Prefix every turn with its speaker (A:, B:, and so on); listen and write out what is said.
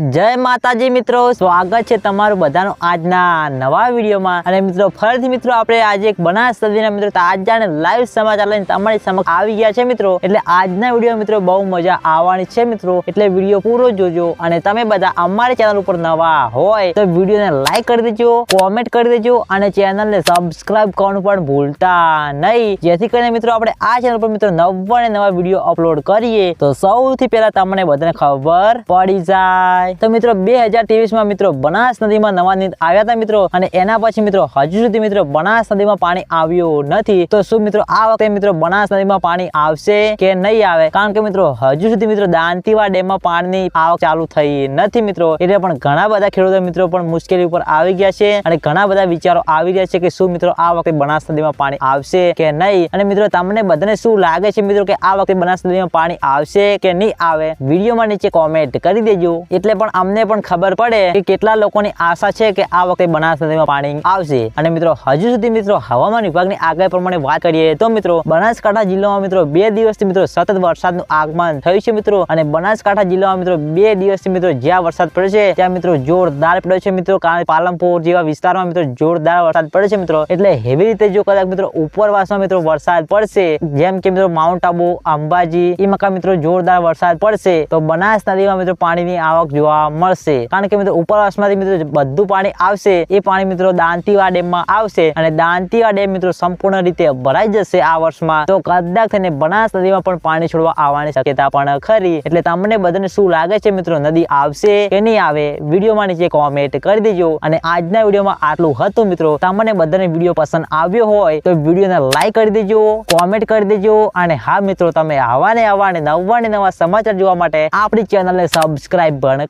A: જય માતાજી મિત્રો, સ્વાગત છે તમારું બધાનું આજના નવા વિડીયોમાં. અને મિત્રો, ફરીથી મિત્રો, આપણે આજે એક બનાસ મિત્રો તાજા લાઈવ સમાચાર લઈને તમારી સમક્ષ આવી ગયા છે મિત્રો. એટલે આજના વીડિયો મિત્રો બહુ મજા આવવાની છે મિત્રો. એટલે વીડિયો પૂરો જોજો અને તમે બધા અમારી ચેનલ ઉપર નવા હોય તો વિડીયોને લાઈક કરી દેજો, કોમેન્ટ કરી દેજો અને ચેનલને સબસ્ક્રાઇબ કરવાનું પણ ભૂલતા નહીં. જેથી કરીને મિત્રો, આપણે આ ચેનલ પર મિત્રો નવા ને નવા વીડિયો અપલોડ કરીએ તો સૌથી પહેલા તમને બધાને ખબર પડી જાય. તો મિત્રો, બે હજારમાં મિત્રો, બનાસ નદીમાં નવા નીર આવ્યા હતા મિત્રો. અને એના પછી મિત્રો, હજુ સુધી મિત્રો, બનાસ નદીમાં પાણી આવ્યું નથી. તો શું મિત્રો, આ વખતે મિત્રો, બનાસ નદીમાં પાણી આવશે કે નહીં આવે? કારણ કે મિત્રો, હજુ સુધી મિત્રો, દાંતીવા ડેમમાં પાણીની આવક ચાલુ થઈ નથી મિત્રો. એટલે પણ ઘણા બધા ખેડૂતો મિત્રો પણ મુશ્કેલી ઉપર આવી ગયા છે. અને ઘણા બધા વિચારો આવી રહ્યા છે કે શું મિત્રો, આ વખતે બનાસ નદીમાં પાણી આવશે કે નહીં? અને મિત્રો, તમને બધાને શું લાગે છે મિત્રો કે આ વખતે બનાસ નદીમાં પાણી આવશે કે નહીં આવે? વિડીયોમાં નીચે કોમેન્ટ કરી દેજો. એટલે પણ અમને પણ ખબર પડે કે કેટલા લોકોની આશા છે કે આ વખતે બનાસ પાણી આવશે. અને મિત્રો, હજુ સુધી મિત્રો હવામાન વિભાગની આગાહી પ્રમાણે વાત કરીએ તો મિત્રો, બનાસકાંઠા જિલ્લામાં મિત્રો બે દિવસથી મિત્રો સતત વરસાદનું આગમન થયું છે મિત્રો. અને બનાસકાંઠા જિલ્લામાં મિત્રો બે દિવસથી મિત્રો જ્યાં વરસાદ પડે છે, ત્યાં મિત્રો જોરદાર પડે છે મિત્રો. પાલનપુર જેવા વિસ્તારમાં મિત્રો જોરદાર વરસાદ પડે છે મિત્રો. એટલે હેવી રીતે જો કદાચ મિત્રો ઉપરવાસમાં મિત્રો વરસાદ પડશે, જેમ કે મિત્રો માઉન્ટ આબુ, અંબાજી, એ મકા મિત્રો જોરદાર વરસાદ પડશે, તો બનાસ નદીમાં મિત્રો પાણીની આવક જોવા મળશે. કારણ કે મિત્રો, ઉપરવાસમાંથી મિત્રો બધું પાણી આવશે, એ પાણી મિત્રો દાંતીવા ડેમમાં આવશે અને દાંતીવા ડેમ મિત્રો સંપૂર્ણ રીતે ભરાઈ જશે આ વર્ષમાં. તો કદાચ થઈને બનાસ નદીમાં પણ પાણી છોડવા આવવાની શક્યતા પણ ખરી. એટલે તમને બધાને શું લાગે છે મિત્રો, નદી આવશે કે નહીં આવે? વિડીયોમાં નીચે કોમેન્ટ કરી દેજો. અને આજના વિડીયોમાં આટલું હતું મિત્રો. તમને બધાને વીડિયો પસંદ આવ્યો હોય, તો વિડીયોને લાઈક કરી દેજો કોમેન્ટ કરી દેજો. અને હા મિત્રો, તમે આવા ને આવા ને નવા ને નવા સમાચાર જોવા માટે આપણી ચેનલને સબસ્ક્રાઈબ પણ